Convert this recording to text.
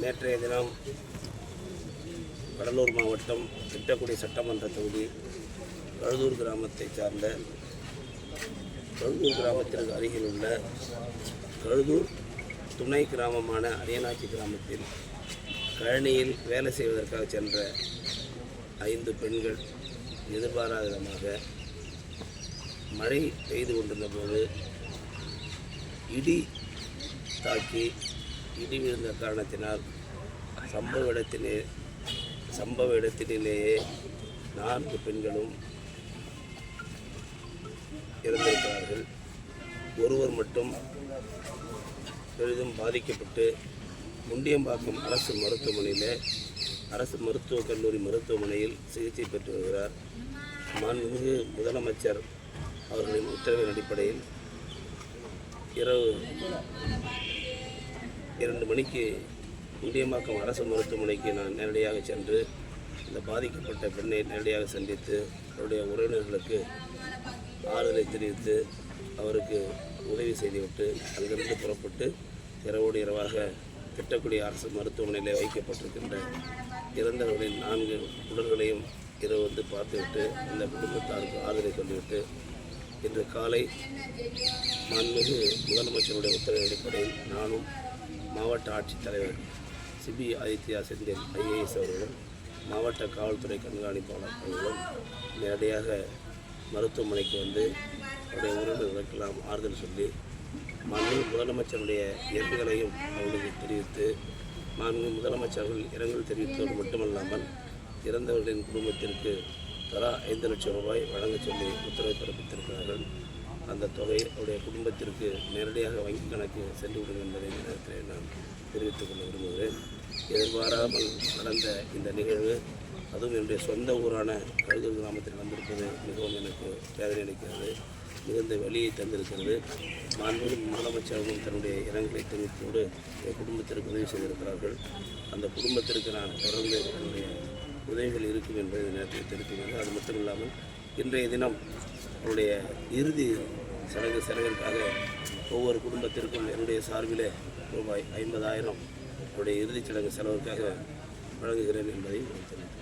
நேற்றைய தினம் கடலூர் மாவட்டம் திட்டக்குடி சட்டமன்ற தொகுதி கழுதூர் கிராமத்தைச் சார்ந்த கழுதூர் கிராமத்திற்கு அருகில் உள்ள கழுதூர் துணை கிராமமான அரியநாச்சி கிராமத்தில் கழனியில் வேலை செய்வதற்காக சென்ற ஐந்து பெண்கள் எதிர்பாராத விதமாக மழை பெய்து கொண்டிருந்த போது இடி தாக்கி இடி விழுந்த காரணத்தினால் சம்பவ இடத்திலே சம்பவ இடத்திலேயே நான்கு பெண்களும் இறந்திருக்கிறார்கள். ஒருவர் மட்டும் பெரிதும் பாதிக்கப்பட்டு முண்டியம்பாக்கம் அரசு மருத்துவமனையில் அரசு மருத்துவக் கல்லூரி மருத்துவமனையில் சிகிச்சை பெற்று வருகிறார். மாண்புமிகு முதலமைச்சர் அவர்களின் உத்தரவின் அடிப்படையில் இரவு இரண்டு மணிக்கு முண்டியம்பாக்கம் அரசு மருத்துவமனைக்கு நான் நேரடியாக சென்று இந்த பாதிக்கப்பட்ட பெண்ணை நேரடியாக சந்தித்து அவருடைய உறவினர்களுக்கு ஆறுதலை தெரிவித்து அவருக்கு உதவி செய்துவிட்டு அங்கிருந்து புறப்பட்டு இரவோடு இரவாக திட்டக்குடி அரசு மருத்துவமனையில் வைக்கப்பட்டிருக்கின்ற இறந்தவர்களின் நான்கு உடல்களையும் இரவு வந்து பார்த்துவிட்டு அந்த குடும்பத்தாருக்கு ஆறுதலை சொல்லிவிட்டு இன்று காலை மாண்புமிகு முதலமைச்சருடைய உத்தரவு அடிப்படையில் நானும் மாவட்ட ஆட்சித்தலைவர் சிபி ஆதித்யா செந்தில் ஐஏஎஸ் அவர்களும் மாவட்ட காவல்துறை கண்காணிப்பாளர் அவர்களும் நேரடியாக மருத்துவமனைக்கு வந்து அவருடைய உறவினர்களுக்கெல்லாம் ஆறுதல் சொல்லி மாண்பு முதலமைச்சருடைய எண்களையும் அவர்களுக்கு தெரிவித்து மாண்பு முதலமைச்சர்கள் இரங்கல் தெரிவித்ததோடு மட்டுமல்லாமல் இறந்தவர்களின் குடும்பத்திற்கு தலா ஐந்து லட்சம் ரூபாய் வழங்கச் சொல்லி உத்தரவு பிறப்பித்திருக்கிறார்கள். அந்த தொகை அவருடைய குடும்பத்திற்கு நேரடியாக வங்கி கணக்கு சென்றுவிடும் என்பதை இந்த நேரத்தில் நான் தெரிவித்துக் கொள்ள விரும்புகிறேன். எதிர்பாராமல் நடந்த இந்த நிகழ்வு அதுவும் என்னுடைய சொந்த ஊரான கழுதூர் கிராமத்தில் நடந்திருப்பது மிகவும் எனக்கு வேதனை அளிக்கிறது. மிகுந்த வழியை தந்திருக்கிறது. மாண்புமிகு முதலமைச்சர்களும் தன்னுடைய இரங்கலை தெரிவித்தோடு என் குடும்பத்திற்கு உதவி செய்திருக்கிறார்கள். அந்த குடும்பத்திற்கு நான் தொடர்ந்து என்னுடைய உதவிகள் இருக்கும் என்பதை நேரத்தில் தெரிவித்துள்ளது அது மட்டும் இல்லாமல் இன்றைய தினம் அவருடைய இறுதி சடங்கு செலவிற்காக ஒவ்வொரு குடும்பத்திற்கும் என்னுடைய சார்பிலே ரூபாய் ஐம்பதாயிரம் அவருடைய இறுதிச் சடங்கு செலவிற்காக வழங்குகிறேன் என்பதை தெரிவித்தேன்